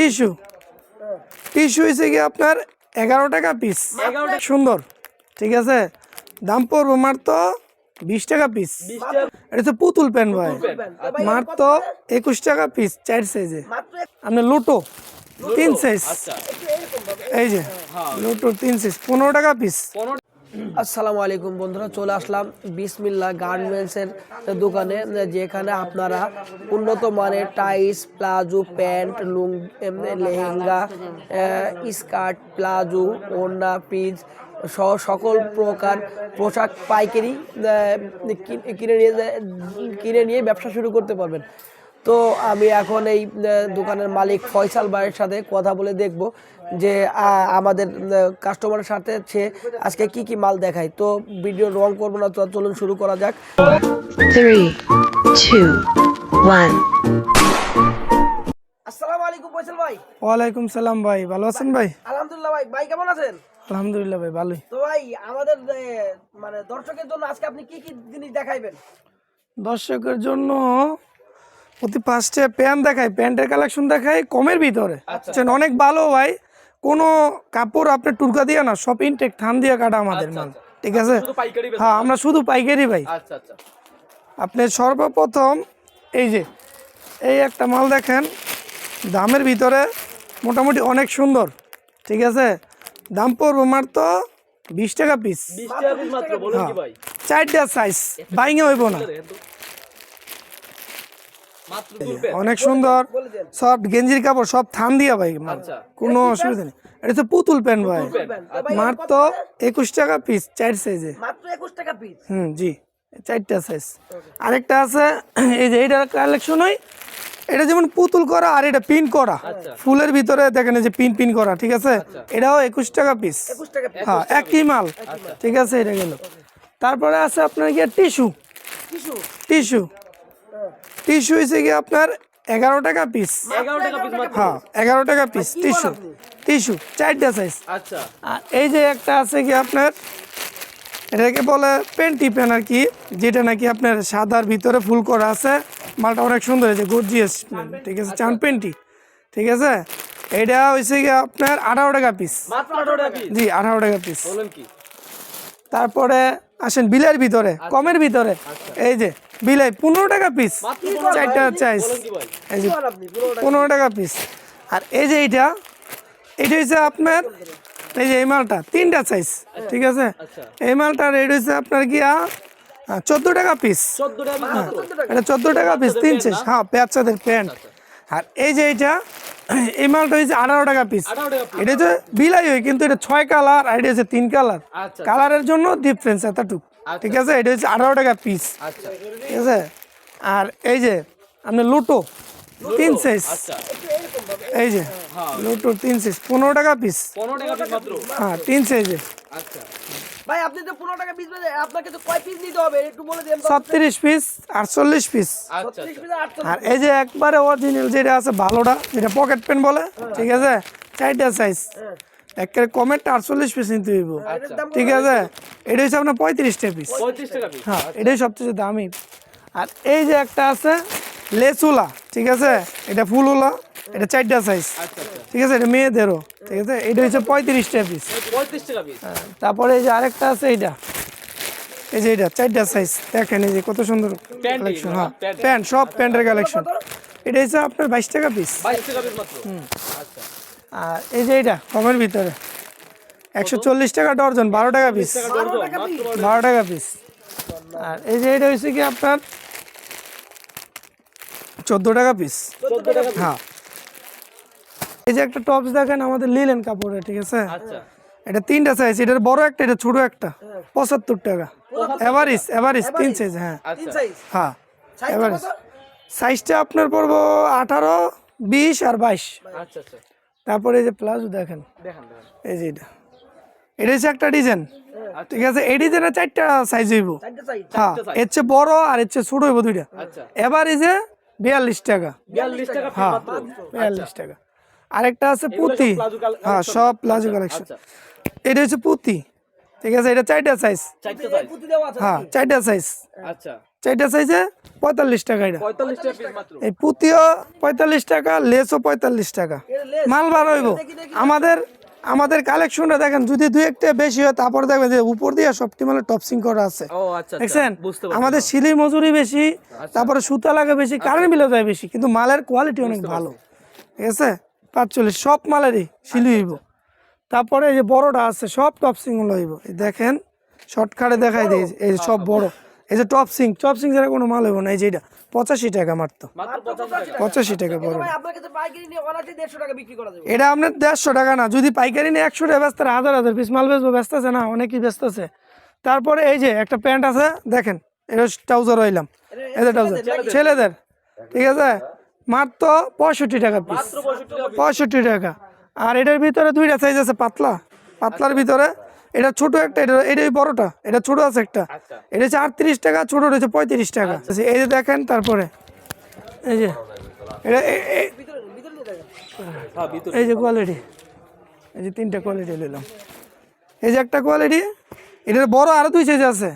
Tissue. Tissue হয়েছে কি আপনার এগারো টাকা পিস সুন্দর। ঠিক আছে? দাম পড়ব মাত্র বিশ টাকা পিস এটা হচ্ছে পুতুল প্যান্ট ভাই। মাত্র একুশ টাকা পিস চার সাইজে আপনার লুটো তিন সাইজ এই যে লুটো তিন সাইজ পনেরো টাকা পিস আসসালামু আলাইকুম বন্ধুরা, চলে আসলাম বিসমিল্লা গার্মেন্টসের দোকানে, যেখানে আপনারা উন্নত মানের টাইস প্লাজো, প্যান্ট, লুং লেহেঙ্গা স্কার্ট, প্লাজো, ওড়না পিস সহ সকল প্রকার পোশাক পাইকারি কিনে নিয়ে কিনে নিয়ে ব্যবসা শুরু করতে পারবেন। তো আমি এখন এই দোকানের মালিক ফয়সাল ভাইয়ের সাথে কথা বলে দেখব। যে আহ, আমাদের কাস্টমারের সাথে সে আজকে কি কি মাল দেখায়। তো ভিডিও রং করব না তো চলুন শুরু করা যাক. আসসালামু আলাইকুম ফয়সাল ভাই। ওয়ালাইকুম সালাম ভাই ভালো আছেন ভাই? আলহামদুলিল্লাহ ভাই ভাই কেমন আছেন? আলহামদুলিল্লাহ ভাই ভালোই। তো ভাই আমাদের মানে দর্শকের জন্য আজকে আপনি কি কি জিনিস দেখাইবেন? দর্শকের জন্য প্রতি পাঁচটা প্যান্ট দেখায় প্যান্টের কালেকশন দেখায় কমের ভিতরে। বুঝছেন, অনেক ভালো ভাই। কোনো কাপড় আপনি টুরকা দিয়ে না সব ইনটেক থান দিয়ে কাটা আমাদের মাল। ঠিক আছে? হ্যাঁ আমরা শুধু পাইকারি ভাই। আচ্ছা আচ্ছা। আপনি সর্বপ্রথম এই যে এই একটা মাল দেখেন দামের ভিতরে মোটামুটি অনেক সুন্দর। ঠিক আছে? দাম পড়ব মাত্র তো বিশ টাকা পিস ভাই? চারটা সাইজ বাইঙে হইব না। অনেক সুন্দর। সফট গেঞ্জির কাপড় সব থান দিয়া ভাই মাল। আচ্ছা। কোনো অসুবিধা নেই। এটা হচ্ছে পুতুল প্যান্ট ভাই। মাত্র একুশ টাকা পিস চার সাইজে হুম জি। চারটা সাইজ আরেকটা আছে এই যে এইটার কালেকশন হয় এটা যেমন পুতুল করা আর এটা পিন করা। ফুলের ভিতরে দেখেন যে পিন পিন করা ঠিক আছে? এটাও একুশ টাকা পিস হ্যাঁ একই মাল। ঠিক আছে এটা গেল। তারপরে আছে আপনার কি টিস্যু। টিস্যু। টিস্যু হয়েছে কি আপনার এগারো টাকা পিস হ্যাঁ এগারো টাকা পিস টিস্যু। টিস্যু চারটা সাইজ আচ্ছা। আর এই যে একটা আছে কি আপনার এটাকে বলে পেন্টি পেন আর কি যেটা নাকি আপনার সাদার ভিতরে ফুল করা আছে। মালটা অনেক সুন্দর হয়েছে গর্জিয়াস ঠিক আছে চান পেন্টি। ঠিক আছে? এটা হয়েছে কি আপনার আঠারো টাকা পিস মাত্র আঠারো টাকা পিস জি আঠারো টাকা পিস তারপরে আসেন বিলের ভিতরে কমের ভিতরে। এই যে বিলাই পনেরো টাকা পিস চারটা ভাই? এই যে পনেরো টাকা পিস আর এই যে এইটা এটা হচ্ছে আপনার এই যে এই মালটা তিনটা সাইজ ঠিক আছে? এই মালটার রেট হচ্ছে আপনার গিয়া চোদ্দ টাকা পিস মাত্র? এটা চোদ্দ টাকা পিস তিন সাইজ হ্যাঁ পেঁচাদের প্যান্ট আর এই যে এইটা এই মালটা হচ্ছে আঠারো টাকা পিস এটা হচ্ছে বিলাই হয় কিন্তু এটা ছয় কালার আর এটা হচ্ছে তিন কালার আচ্ছা কালারের জন্য ডিফারেন্স এতটুকু। ঠিক আছে? এটা হচ্ছে আঠারো টাকা পিস আচ্ছা। ঠিক আছে? আর এই যে আপনি লুটো তিন সাইজ আচ্ছা। এই যে লুটো তিন সাইজ পনেরো টাকা পিস পনেরো টাকা পিস মাত্র? হ্যাঁ তিন সাইজে আচ্ছা। ভাই আপনি তো পনেরো টাকা পিস আপনাকে তো কয় পিস নিতে হবে? একটু বলে দেন ছত্রিশ পিস আটচল্লিশ পিস আচ্ছা আর এই যে একবারে অরিজিনাল যেটা আছে ভালোটা যেটা পকেট পেন বলে ঠিক আছে? চারটা সাইজ একের কমেরটা আটচল্লিশ পিস নিতে হইব। ঠিক আছে? এটা হচ্ছে আপনার পঁয়ত্রিশটা পিস হ্যাঁ এটাই সবচেয়ে দামি। আর এই যে একটা আছে লেসুলা ঠিক আছে? এটা ফুলওলা এটা চারটা সাইজ ঠিক আছে? এটা মেয়েদেরও ঠিক আছে? এটা হচ্ছে পঁয়ত্রিশটা পিস পঁয়ত্রিশ টাকা পিস তারপরে এই যে আরেকটা আছে এইটা। এই যে এটা চারটা সাইজ দেখেন এই যে কত সুন্দর কালেকশন হ্যাঁ। প্যান্ট সব প্যান্টের কালেকশন এটা হচ্ছে আপনার বাইশ টাকা পিস বাইশ টাকা পিস মাত্র আচ্ছা আর এই যে এটা কমের ভিতরে। একশো চল্লিশ টাকা ডর্জন বারো টাকা পিস বারো টাকা পিস আর এই যে এটা হচ্ছে কি আপনার? চোদ্দ টাকা পিস হ্যাঁ। এই যে একটা টপস দেখেন আমাদের লিলেন কাপড়ে ঠিক আছে? আচ্ছা। এটা তিনটা সাইজ এটার বড় একটা এটা ছোট একটা। পঁচাত্তর টাকা। এভারেজ এভারেজ তিন সাইজ হ্যাঁ। তিন সাইজ হ্যাঁ। এভারেজ সাইজটা আপনার পড়ব আঠারো বিশ আর বাইশ। আচ্ছা আচ্ছা। তারপরে এই যে প্লাজো দেখেন। এই যে এটা। এটা হচ্ছে একটা ডিজাইন ঠিক আছে এই ডিজাইনের চারটা সাইজ হইব। চারটে সাইজ হ্যাঁ এর চেয়ে বড় আর এর চেয়ে ছোট হইব দুইটা। আচ্ছা। এভারেজে বিয়াল্লিশ টাকা। বিয়াল্লিশ টাকা হ্যাঁ বিয়াল্লিশ টাকা। আরেকটা আছে পুঁতি। হ্যাঁ সব প্লাজো কালেকশন আচ্ছা। এটা হচ্ছে পুঁতি। ঠিক আছে এটা চারটা সাইজ চারটে সাইজ পুঁতি দেওয়া আছে হ্যাঁ চারটা সাইজ আচ্ছা। চারটা সাইজে পঁয়তাল্লিশ টাকা এটা। পঁয়তাল্লিশ টাকা মাত্র। এই পুঁতিও পঁয়তাল্লিশ টাকা লেসও পঁয়তাল্লিশ টাকা। মাল বার হইব। আমাদের আমাদের কালেকশনটা দেখেন যদি দুই একটা বেশি হয় তারপর দেখবেন যে উপর দিয়ে সবটি মানে টপসিং করা আছে। আচ্ছা আচ্ছা। দেখছেন? আমাদের সিলি মজুরি বেশি তারপরে সুতা লাগে বেশি কারেন্ট বিলও যায় বেশি কিন্তু মালের কোয়ালিটি অনেক ভালো। ঠিক আছে? পাঁচচল্লিশ সব মালেরই সিলি হইব। তারপরে এই যে বড়টা আছে সব টপসিং হইব। এই দেখেন শর্টকাটে দেখাই দিই এই সব বড়। এই যে টপ সিং টপ সিং ছাড়া কোনো মাল হইব না এই যে এটা পঁচাশি টাকা মারতো মাত্র পঁচাশি টাকা। বড় এটা আপনার দেড়শো টাকা না যদি পাইকারি নিয়ে একশো টাকা ব্যস্ত হাজার হাজার পিস মাল বেচবো ব্যস্ত আছে না অনেকই ব্যস্ত আছে। তারপরে এই যে একটা প্যান্ট আছে দেখেন এটা ট্রাউজার হইলাম। এই যে ট্রাউজার ছেলেদের ঠিক আছে? মাত্র পঁয়ষট্টি টাকা পিস পঁয়ষট্টি টাকা আর এটার ভিতরে দুইটা সাইজ আছে পাতলা। পাতলার ভিতরে এটা ছোট একটা এটা এটাই বড়টা এটা ছোট আছে একটা। আচ্ছা। এটা হচ্ছে আটত্রিশ টাকা ছোট রয়েছে পঁয়ত্রিশ টাকা। এই যে দেখেন তারপরে এই যে এটা হ্যাঁ ভিতরে। এই যে কোয়ালিটি এই যে তিনটা কোয়ালিটি নিলাম এই যে একটা কোয়ালিটি এটার বড় আরও দুই সাইজ আছে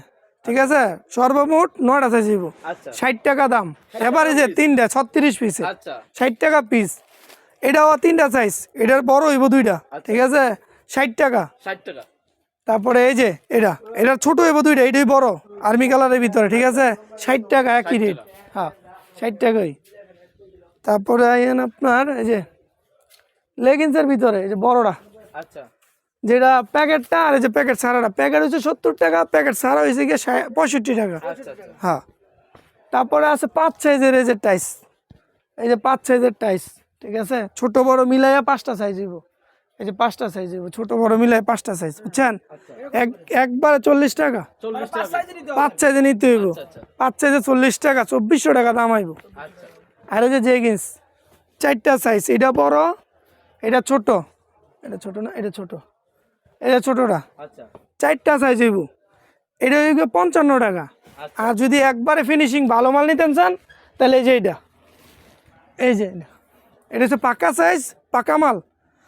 ঠিক আছে? সর্বমোট নয়টা সাইজ দিব আচ্ছা। ষাট টাকা দাম। এবারে যে তিনটা ছত্রিশ পিসে আচ্ছা। ষাট টাকা পিস এটাও তিনটা সাইজ এটার বড় হইব দুইটা ঠিক আছে? ষাট টাকা। ষাট টাকা। তারপরে এই যে এটা। এটা ছোট হইব দুইটা এটাই বড়। আর্মি কালারের ভিতরে ঠিক আছে? ষাট টাকা একই রেট হ্যাঁ ষাট টাকাই। তারপরে আইন আপনার এই যে লেগিংসের ভিতরে এই যে বড়টা আচ্ছা। যেটা প্যাকেটটা আর এই যে প্যাকেট সারাটা প্যাকেট হচ্ছে সত্তর টাকা প্যাকেট সারা হয়েছে গিয়ে ষাট- পঁয়ষট্টি টাকা। আচ্ছা আচ্ছা। হ্যাঁ। তারপরে আছে পাঁচ সাইজের এই যে টাইস এই যে পাঁচ সাইজের টাইস ঠিক আছে? ছোট বড় মিলাইয়া পাঁচটা সাইজ হইব। এই যে পাঁচটা সাইজ হইব ছোট বড় মিলাই পাঁচটা সাইজ বুঝছেন? এক একবারে চল্লিশ টাকা। পাঁচ সাইজে নিতে হইব। পাঁচ সাইজে চল্লিশ টাকা চব্বিশশো টাকা দাম আইব আচ্ছা। আর এই যে জেগিন্স চারটা সাইজ এটা বড় এটা ছোট। এটা ছোট না এটা ছোট। এটা ছোটটা। আচ্ছা। চারটা সাইজ হইব। এটা হইব পঞ্চান্ন টাকা। আর যদি একবারে ফিনিশিং ভালো মাল নিতেন চান তাহলে এই যে এটা। এই যে এটা। এটা হচ্ছে পাকা সাইজ পাকা মাল।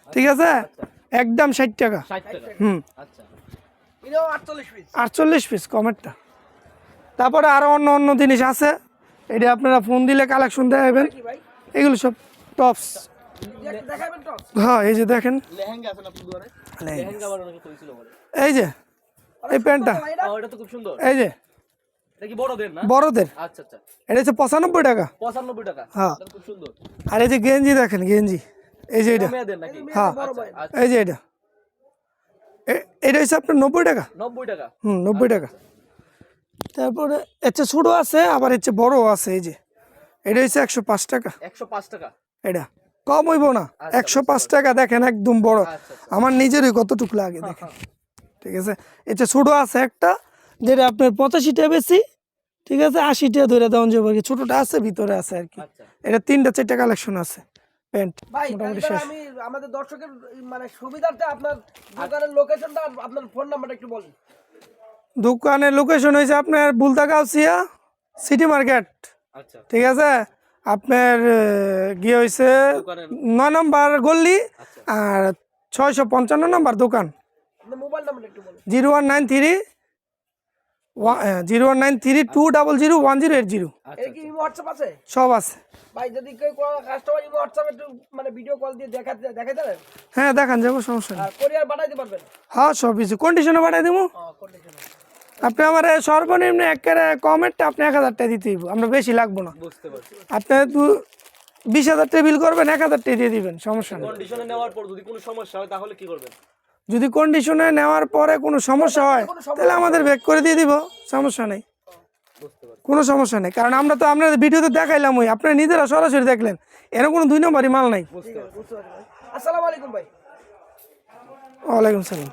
ঠিক আছে? একদম ষাট টাকা। হুম। আচ্ছা। আটচল্লিশ পিস। কমেরটা। তারপরে আরও অন্য অন্য জিনিস আছে। এটা আপনারা ফোন দিলে কালেকশন দেখাবেন। এগুলো সব টপস। হ্যাঁ এই যে দেখেন। এই যে এই প্যান্টটা। ও এটা তো খুব সুন্দর। এই যে। এটা বড়দের আচ্ছা আচ্ছা। এটা হচ্ছে পঁচানব্বই টাকা। পঁচানব্বই টাকা। হ্যাঁ। এটা খুব সুন্দর। আর এই যে গেঞ্জি দেখেন গেঞ্জি। এই যে এটা। হ্যাঁ। আচ্ছা এই যে এটা। এটা হচ্ছে আপনার নব্বই টাকা? নব্বই টাকা। হুম নব্বই টাকা। তারপরে এর চেয়ে ছোটো আছে আবার এর চেয়ে বড়ও আছে এই যে। এটা হচ্ছে একশো পাঁচ টাকা। একশো পাঁচ টাকা। এটা। কম হইব না। একশো পাঁচ টাকা দেখেন একদম বড়। আমার নিজেরই কতটুকু লাগে দেখেন। ঠিক আছে? এটা ছোটো আছে একটা যেটা আপনার পঁচাশিটা বেশি। ঠিক আছে? আশিটা ধরে দেওয়া যাবে ছোটোটা আছে ভিতরে আছে আর কি। আচ্ছা। এটা তিনটা চারটা কালেকশন আছে। প্যান্ট মোটামুটি শেষ। আমি আমাদের দর্শকের মানে সুবিধার্থে আপনার দোকানের লোকেশনটা আর আপনার ফোন নাম্বারটা একটু বলুন। দোকানের লোকেশন হয়েছে আপনার বুলতা গাউসিয়া সিটি মার্কেট আচ্ছা। ঠিক আছে? আপনার গিয়ে হয়েছে নয় নম্বর গল্লি আর ছয়শো পঞ্চান্ন নম্বর দোকান। মোবাইল নাম্বারটা একটু বলুন। Zero one nine three zero one nine three two double zero one zero eight zero কি হোয়াটসঅ্যাপ আছে? সব আছে। ভাই যদি কেউ কাস্টমার ইমো হোয়াটসঅ্যাপ একটু মানে ভিডিও কল দিয়ে দেখাতে দেখাই দেবেন হ্যাঁ দেখান যাব সমস্যা নেই। কোরিয়ার পাঠাইতে পারবেন? হ্যাঁ সব কিছু। কন্ডিশনে পাঠাই দেবো আপনি আমার এই সর্বনিম্ন একেবারে কমেরটা আপনি এক হাজার টাকা দিতে আমরা বেশি লাগবো না। বুঝতে পারছি। আপনি দু বিশ হাজার টাকা বিল করবেন এক হাজার টাকা দিয়ে দিবেন সমস্যা নেই। কন্ডিশনে নেওয়ার পর যদি কোনো সমস্যা হয় তাহলে কি করবেন? যদি কন্ডিশনে নেওয়ার পরে কোনো সমস্যা হয় তাহলে আমাদের ব্যাক করে দিয়ে দিব সমস্যা নেই। কোনো সমস্যা নেই। কারণ আমরা তো আপনাদের ভিডিওতে দেখাইলাম ওই আপনার নিজেরা সরাসরি দেখলেন। এরকম কোনো দুই নম্বরই মাল নাই। ওয়ালাইকুম সালাম।